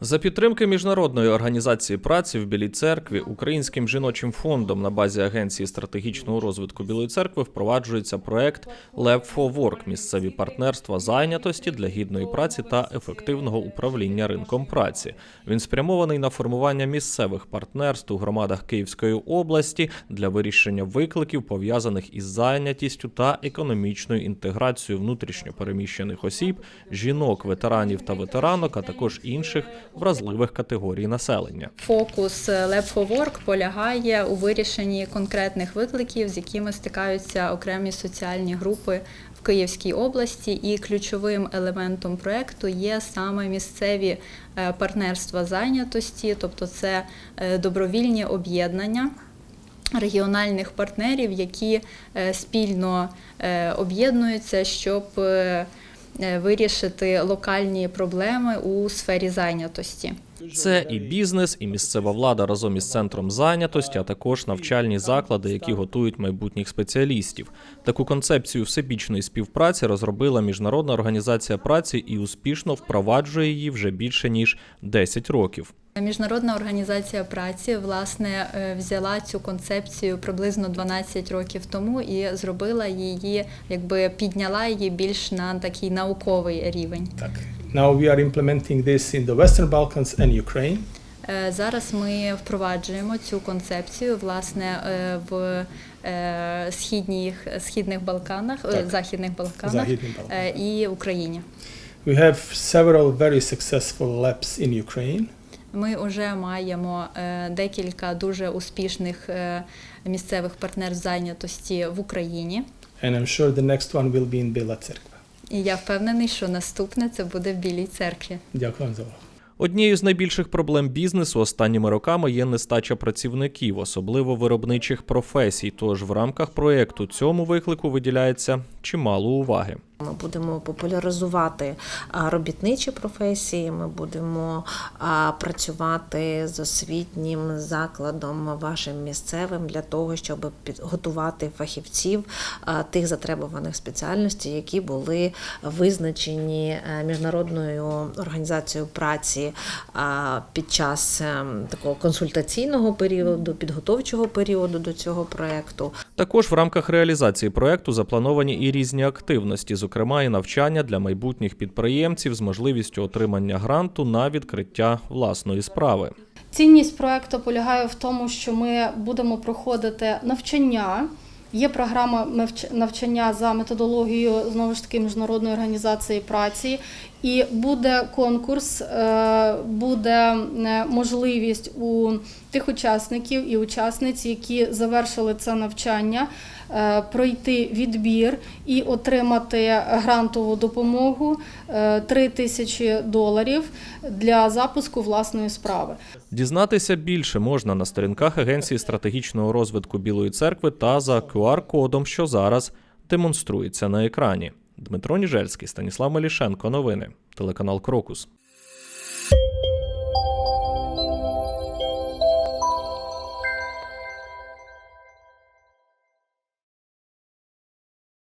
За підтримки міжнародної організації праці в Білій церкві Українським жіночим фондом на базі Агенції стратегічного розвитку Білої церкви впроваджується проект Lab for Work – місцеві партнерства зайнятості для гідної праці та ефективного управління ринком праці. Він спрямований на формування місцевих партнерств у громадах Київської області для вирішення викликів пов'язаних із зайнятістю та економічною інтеграцією внутрішньо переміщених осіб, жінок, ветеранів та ветеранок, а також інших вразливих категорій населення. Фокус е, Lab полягає у вирішенні конкретних викликів, з якими стикаються окремі соціальні групи Київській області. І ключовим елементом проекту є саме місцеві е, партнерства зайнятості, тобто це е, добровільні об'єднання. Регіональних партнерів, які спільно об'єднуються, щоб вирішити локальні проблеми у сфері зайнятості. Це і бізнес, і місцева влада разом із центром зайнятості, а також навчальні заклади, які готують майбутніх спеціалістів. Таку концепцію всебічної співпраці розробила міжнародна організація праці і успішно впроваджує її вже більше ніж 10 років. Міжнародна організація праці власне е, взяла цю концепцію приблизно 12 років тому і зробила її, якби підняла її більш на такий науковий рівень. Так. Now we are implementing this in the Western Balkans and Ukraine. Е, Зараз ми впроваджуємо цю концепцію власне е, в е, східніх східних Балканах, Так. західних Балканах Західних Балканах. е, і Україні. We have several very successful labs in Ukraine. Ми вже маємо декілька дуже успішних місцевих партнерств зайнятості в Україні. And I'm sure the next one will be in Bila Cerkva. І я впевнений, що наступне це буде в Білій церкві. Дякую вам за увагу. Однією з найбільших проблем бізнесу останніми роками є нестача працівників, особливо виробничих професій. Тож в рамках проєкту цьому виклику виділяється чимало уваги. Ми будемо популяризувати робітничі професії. Ми будемо працювати з освітнім закладом вашим місцевим для того, щоб підготувати фахівців тих затребуваних спеціальностей, які були визначені е, міжнародною організацією праці під час ем, такого консультаційного періоду, підготовчого періоду до цього проекту. Також в рамках реалізації проекту заплановані і різні активності, зокрема і навчання для майбутніх підприємців з можливістю отримання гранту на відкриття власної справи. Цінність проекту полягає в тому, що ми будемо проходити навчання. Є програма навч- навчання за методологією знову ж таки міжнародної організації праці, і буде конкурс, е, буде е, можливість у тих учасників і учасниць, які завершили це навчання, е, пройти відбір і отримати грантову допомогу е, 3 тисячі доларів для запуску власної справи. Дізнатися більше можна на сторінках Агенції стратегічного розвитку Білої церкви та за QR-кодом, що зараз демонструється на екрані. Дмитро Ніжельський, Станіслав Малішенко. Новини. Телеканал Крокус.